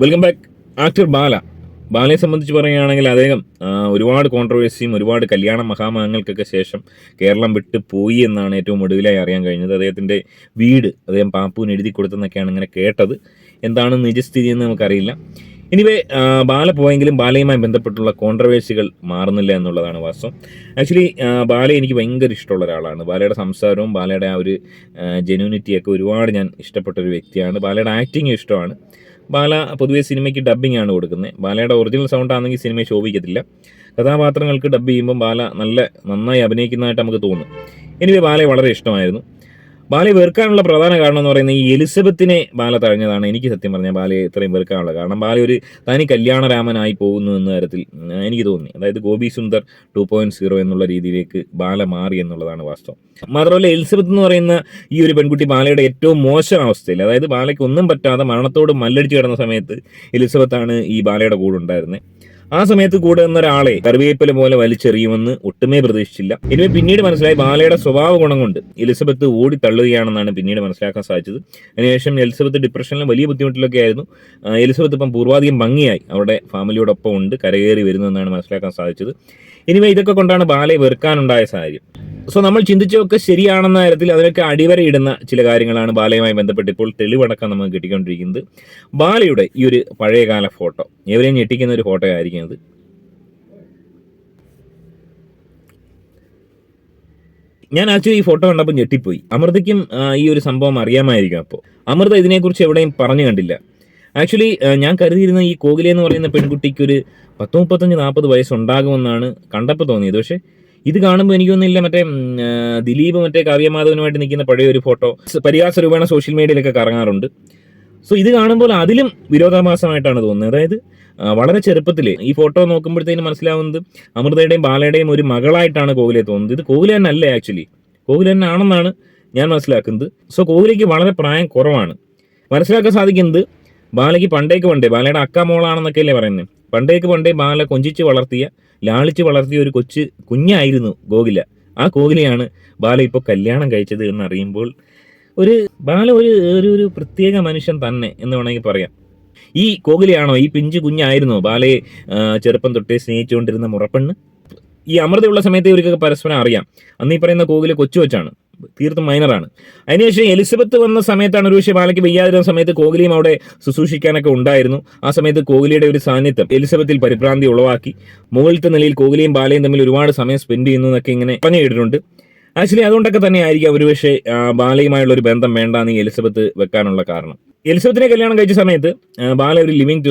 Welcome back actor Bala ബാലയെ സംബന്ധിച്ച് പറയുകയാണെങ്കിൽ അദ്ദേഹം ഒരുപാട് കോൺട്രവേഴ്സിയും ഒരുപാട് കല്യാണ മഹാമഹങ്ങൾക്കൊക്കെ ശേഷം കേരളം വിട്ട് പോയി എന്നാണ് ഏറ്റവും ഒടുവിലായി അറിയാൻ കഴിഞ്ഞത്. അദ്ദേഹത്തിന്റെ വീട് അദ്ദേഹം പാപ്പുവിന് എഴുതി കൊടുത്തെന്നൊക്കെയാണ് ഇങ്ങനെ കേട്ടത്. എന്താണ് നിജസ്ഥിതി എന്ന് നമുക്കറിയില്ല. എനിവേ ബാല പോയെങ്കിലും ബാലയുമായി ബന്ധപ്പെട്ടുള്ള കോൺട്രവേഴ്സികൾ മാറുന്നില്ല എന്നുള്ളതാണ് വാസ്തവം. ആക്ച്വലി ബാല എനിക്ക് ഭയങ്കര ഇഷ്ടമുള്ള ഒരാളാണ്. ബാലയുടെ സംസാരവും ബാലയുടെ ആ ഒരു ജെന്യൂനിറ്റിയൊക്കെ ഒരുപാട് ഞാൻ ഇഷ്ടപ്പെട്ട ഒരു വ്യക്തിയാണ്. ബാലയുടെ ആക്ടിങ് ഇഷ്ടമാണ്. ബാല പൊതുവെ സിനിമയ്ക്ക് ഡബ്ബിംഗ് ആണ് കൊടുക്കുന്നത്. ബാലയുടെ ഒറിജിനൽ സൗണ്ട് ആണെങ്കിൽ സിനിമയെ ശോഭിക്കത്തില്ല. കഥാപാത്രങ്ങൾക്ക് ഡബ് ചെയ്യുമ്പോൾ ബാല നല്ല നന്നായി അഭിനയിക്കുന്നതായിട്ട് നമുക്ക് തോന്നും. എനിവേ ബാലയെ വളരെ ഇഷ്ടമായിരുന്നു. ബാലയെ വെറുക്കാനുള്ള പ്രധാന കാരണം എന്ന് പറയുന്നത് ഈ എലിസബത്തിനെ ബാല തഴഞ്ഞതാണ്. എനിക്ക് സത്യം പറഞ്ഞാൽ ബാലയെ ഇത്രയും വെറുക്കാനുള്ള കാരണം. ബാല ഒരു തനി കല്യാണരാമനായി പോകുന്നു എന്ന തരത്തിൽ എനിക്ക് തോന്നി. അതായത് Gopi Sundar two point zero എന്നുള്ള രീതിയിലേക്ക് ബാല മാറി എന്നുള്ളതാണ് വാസ്തവം. മാത്രമല്ല എലിസബത്ത് എന്ന് പറയുന്ന ഈ ഒരു പെൺകുട്ടി ബാലയുടെ ഏറ്റവും മോശം അവസ്ഥയിൽ അതായത് ബാലയ്ക്ക് ഒന്നും പറ്റാതെ മരണത്തോട് മല്ലടിച്ച് കിടന്ന സമയത്ത് എലിസബത്താണ് ഈ ബാലയുടെ കൂടെ ഉണ്ടായിരുന്നത് ആ സമയത്ത് കൂടെ നിന്ന ഒരാളെ കറിവേപ്പില പോലെ വലിച്ചെറിയുമെന്ന് ഒട്ടുമേ പ്രതീക്ഷിച്ചില്ല. എനിവേ പിന്നീട് മനസ്സിലായി ബാലയുടെ സ്വഭാവ ഗുണം കൊണ്ട് എലിസബത്ത് ഓടി തള്ളുകയാണെന്നാണ് പിന്നീട് മനസ്സിലാക്കാൻ സാധിച്ചത്. അതിനുശേഷം എലിസബത്ത് ഡിപ്രഷനിലും വലിയ ബുദ്ധിമുട്ടിലൊക്കെ ആയിരുന്നു. എലിസബത്ത് ഇപ്പം പൂർവാധികം ഭംഗിയായി അവരുടെ ഫാമിലിയോടൊപ്പം ഉണ്ട് കരകയറി വരുന്നതെന്നാണ് മനസ്സിലാക്കാൻ സാധിച്ചത്. ഇനിവേ ഇതൊക്കെ കൊണ്ടാണ് ബാലയെ വെറുക്കാനുണ്ടായ സാഹചര്യം. സോ നമ്മൾ ചിന്തിച്ചതൊക്കെ ശരിയാണെന്ന കാര്യത്തിൽ അതിനൊക്കെ അടിവരയിടുന്ന ചില കാര്യങ്ങളാണ് ബാലയുമായി ബന്ധപ്പെട്ട് ഇപ്പോൾ തെളിവടക്കം നമുക്ക് കിട്ടിക്കൊണ്ടിരിക്കുന്നത്. ബാലയുടെ ഈ ഒരു പഴയകാല ഫോട്ടോ എവരെയും ഞെട്ടിക്കുന്ന ഒരു ഫോട്ടോ ആയിരിക്കും അത്. ഞാൻ ആക്ച്വലി ഈ ഫോട്ടോ കണ്ടപ്പോൾ ഞെട്ടിപ്പോയി. അമൃതയ്ക്കും ഈ ഒരു സംഭവം അറിയാമായിരിക്കും അപ്പോൾ. അമൃത ഇതിനെക്കുറിച്ച് എവിടെയും പറഞ്ഞു കണ്ടില്ല. ആക്ച്വലി ഞാൻ കരുതിയിരുന്ന ഈ കോകില എന്ന് പറയുന്ന പെൺകുട്ടിക്ക് ഒരു പത്ത് മുപ്പത്തഞ്ച് നാൽപ്പത് വയസ്സുണ്ടാകുമെന്നാണ് കണ്ടപ്പോൾ തോന്നിയത്. പക്ഷേ ഇത് കാണുമ്പോൾ എനിക്കൊന്നുമില്ല. മറ്റേ ദിലീപ് മറ്റേ കാവ്യമാധവനുമായിട്ട് നിൽക്കുന്ന പഴയ ഒരു ഫോട്ടോ പരിഹാസ രൂപേണ സോഷ്യൽ മീഡിയയിലൊക്കെ കറങ്ങാറുണ്ട്. സോ ഇത് കാണുമ്പോൾ അതിലും വിരോധാഭാസമായിട്ടാണ് തോന്നുന്നത്. അതായത് വളരെ ചെറുപ്പത്തിൽ ഈ ഫോട്ടോ നോക്കുമ്പോഴത്തേനും മനസ്സിലാവുന്നത് അമൃതയുടെയും ബാലയുടെയും ഒരു മകളായിട്ടാണ് കോഹ്ലിയെ തോന്നുന്നത്. ഇത് കോഹ്ലി തന്നെ അല്ലേ ആക്ച്വലി? കോഹ്ലി തന്നെ ആണെന്നാണ് ഞാൻ മനസ്സിലാക്കുന്നത്. സോ കോഹ്ലിക്ക് വളരെ പ്രായം കുറവാണ്. മനസ്സിലാക്കാൻ സാധിക്കുന്നത് ബാലയ്ക്ക് പണ്ടേക്ക് പണ്ടേ ബാലയുടെ അക്ക മോളാണെന്നൊക്കെ അല്ലേ പറയുന്നത് പണ്ടേക്ക് പണ്ടേ ബാല കൊഞ്ചിച്ച് വളർത്തിയ ലാളിച്ച് വളർത്തിയ ഒരു കൊച്ചു കുഞ്ഞായിരുന്നു ഗോകുല. ആ കോഹ്ലിയാണ് ബാല ഇപ്പോൾ കല്യാണം കഴിച്ചത് എന്നറിയുമ്പോൾ ഒരു ബാല ഒരു ഒരു ഒരു പ്രത്യേക മനുഷ്യൻ തന്നെ എന്ന് വേണമെങ്കിൽ പറയാം. ഈ കോഹ്ലിയാണോ ഈ പിഞ്ചു കുഞ്ഞായിരുന്നോ ബാലയെ ചെറുപ്പം തൊട്ടേ സ്നേഹിച്ചുകൊണ്ടിരുന്ന മുറപ്പെണ്ണ്? ഈ അമൃതയുള്ള സമയത്ത് ഇവർക്കൊക്കെ പരസ്പരം അറിയാം. അന്ന് ഈ പറയുന്ന കോഹ്ലി കൊച്ചു വെച്ചാണ് തീർത്തും മൈനറാണ് അതിനുശേഷം എലിസബത്ത് വന്ന സമയത്താണ് ഒരുപക്ഷെ ബാലയ്ക്ക് വയ്യാതിരുന്ന സമയത്ത് കോഹ്ലിയും അവിടെ ശുശ്രൂഷിക്കാനൊക്കെ ഉണ്ടായിരുന്നു. ആ സമയത്ത് കോഹ്ലിയുടെ ഒരു സാന്നിധ്യം എലിസബത്തിൽ പരിഭ്രാന്തി ഉളവാക്കി. മുകളിലത്തെ നിലയിൽ കോഹ്ലിയും ബാലയും തമ്മിൽ ഒരുപാട് സമയം സ്പെൻഡ് ചെയ്യുന്നു എന്നൊക്കെ ഇങ്ങനെ പറഞ്ഞു കേട്ടിട്ടുണ്ട്. ആക്ച്വലി അതുകൊണ്ടൊക്കെ തന്നെ ആയിരിക്കും ഒരുപക്ഷെ ബാലയുമായുള്ള ഒരു ബന്ധം വേണ്ടാന്ന് ഈ എലിസബത്ത് വെക്കാനുള്ള കാരണം. എലിസബത്തിനെ കല്യാണം കഴിച്ച സമയത്ത് ബാല ഒരു ലിവിങ്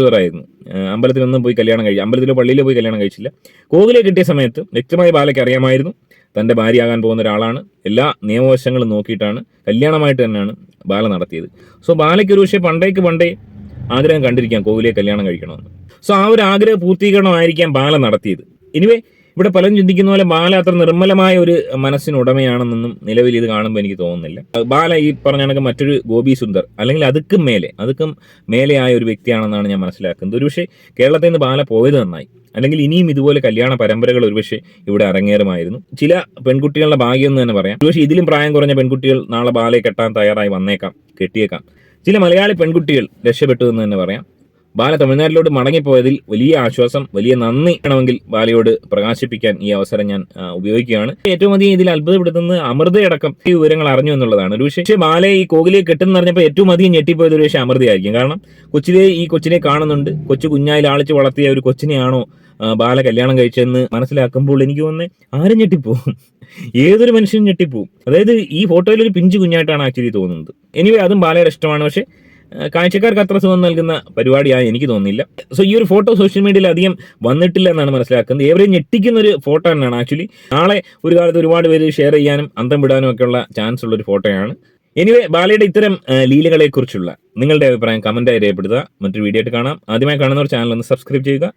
അമ്പലത്തിൽ ഒന്നും പോയി കല്യാണം കഴിച്ചു അമ്പലത്തിലോ പള്ളിയിലോ പോയി കല്യാണം കഴിച്ചില്ല. കോഹ്ലിയെ കിട്ടിയ സമയത്ത് വ്യക്തമായി ബാലയ്ക്ക് അറിയാമായിരുന്നു. തന്റെ ഭാര്യയാകാൻ പോകുന്ന ഒരാളാണ്. എല്ലാ നിയമവശങ്ങളും നോക്കിയിട്ടാണ്. കല്യാണമായിട്ട് തന്നെയാണ് ബാല നടത്തിയത്. സോ ബാലയ്ക്ക് ഒരു പക്ഷേ പണ്ടേക്ക് പണ്ടേ ആഗ്രഹം കണ്ടിരിക്കാം കോവിലെ കല്യാണം കഴിക്കണമെന്ന്. സോ ആ ഒരു ആഗ്രഹ പൂർത്തീകരണമായിരിക്കാം ബാല നടത്തിയത്. ഇനിവേ ഇവിടെ പലരും ചിന്തിക്കുന്ന പോലെ ബാല അത്ര നിർമ്മലമായ ഒരു മനസ്സിനുടമയാണെന്നൊന്നും നിലവിൽ ഇത് കാണുമ്പോൾ എനിക്ക് തോന്നുന്നില്ല. ബാല ഈ പറഞ്ഞ കണക്ക് മറ്റൊരു ഗോപി സുന്ദർ അല്ലെങ്കിൽ അതുക്കും മേലെ അതുക്കും മേലെയായ ഒരു വ്യക്തിയാണെന്നാണ് ഞാൻ മനസ്സിലാക്കുന്നത്. ഒരുപക്ഷെ കേരളത്തിൽ നിന്ന് ബാല പോയത് നന്നായി അല്ലെങ്കിൽ ഇനിയും ഇതുപോലെ കല്യാണ പരമ്പരകൾ ഒരുപക്ഷെ ഇവിടെ അരങ്ങേറുമായിരുന്നു. ചില പെൺകുട്ടികളുടെ ഭാഗ്യം എന്ന് തന്നെ പറയാം. ഒരുപക്ഷെ ഇതിലും പ്രായം കുറഞ്ഞ പെൺകുട്ടികൾ നാളെ ബാലയെ കെട്ടാൻ തയ്യാറായി വന്നേക്കാം കെട്ടിയേക്കാം. ചില മലയാളി പെൺകുട്ടികൾ രക്ഷപ്പെട്ടു എന്ന് തന്നെ പറയാം. ബാല തമിഴ്നാട്ടിലോട്ട് മടങ്ങിപ്പോയതിൽ വലിയ ആശ്വാസം വലിയ നന്ദി വേണമെങ്കിൽ ബാലയോട് പ്രകാശിപ്പിക്കാൻ ഈ അവസരം ഞാൻ ഉപയോഗിക്കുകയാണ്. ഏറ്റവും അധികം ഇതിൽ അത്ഭുതപ്പെടുത്തുന്നത് അമൃതയടക്കം ഈ വിവരങ്ങൾ അറിഞ്ഞു എന്നുള്ളതാണ്. ഒരു പക്ഷേ ബാലയെ ഈ കോകിലെ കെട്ടെന്ന് അറിഞ്ഞപ്പോൾ ഏറ്റവും അധികം ഞെട്ടിപ്പോയത് ഒരു പക്ഷേ അമൃതയായിരിക്കും. കാരണം കൊച്ചിലെ ഈ കൊച്ചിനെ കാണുന്നുണ്ട്. കൊച്ചു കുഞ്ഞായി ലാളിച്ച് വളർത്തിയ ഒരു കൊച്ചിനെയാണോ ബാല കല്യാണം കഴിച്ചെന്ന് മനസ്സിലാക്കുമ്പോൾ എനിക്ക് തോന്നുന്നത് ആരും ഞെട്ടിപ്പോവും. ഏതൊരു മനുഷ്യനും ഞെട്ടിപ്പോവും. അതായത് ഈ ഫോട്ടോയിൽ ഒരു പിഞ്ചു കുഞ്ഞായിട്ടാണ് ആക്ച്വലി തോന്നുന്നത്. എനിവേ അതും ബാലയുടെ ഇഷ്ടമാണ്. പക്ഷേ കാഴ്ചക്കാർക്ക് അത്ര സുഖം നൽകുന്ന പരിപാടിയായി എനിക്ക് തോന്നുന്നില്ല. സോ ഈ ഒരു ഫോട്ടോ സോഷ്യൽ മീഡിയയിൽ അധികം വന്നിട്ടില്ല എന്നാണ് മനസ്സിലാക്കുന്നത്. ഏവരെയും ഞെട്ടിക്കുന്ന ഒരു ഫോട്ടോ തന്നെയാണ്. ആക്ച്വലി നാളെ ഒരു കാലത്ത് ഒരുപാട് പേര് ഷെയർ ചെയ്യാനും അന്തം വിടാനും ഒക്കെ ഉള്ള ചാൻസ് ഉള്ള ഒരു ഫോട്ടോയാണ്. എനിവേ ബാലയുടെ ഇത്തരം ലീലകളെക്കുറിച്ചുള്ള നിങ്ങളുടെ അഭിപ്രായം കമന്റായി രേഖപ്പെടുത്തുക. മറ്റൊരു വീഡിയോ ആയിട്ട് കാണാം. ആദ്യമായി കാണുന്നവർ ചാനൽ ഒന്ന് സബ്സ്ക്രൈബ് ചെയ്യുക.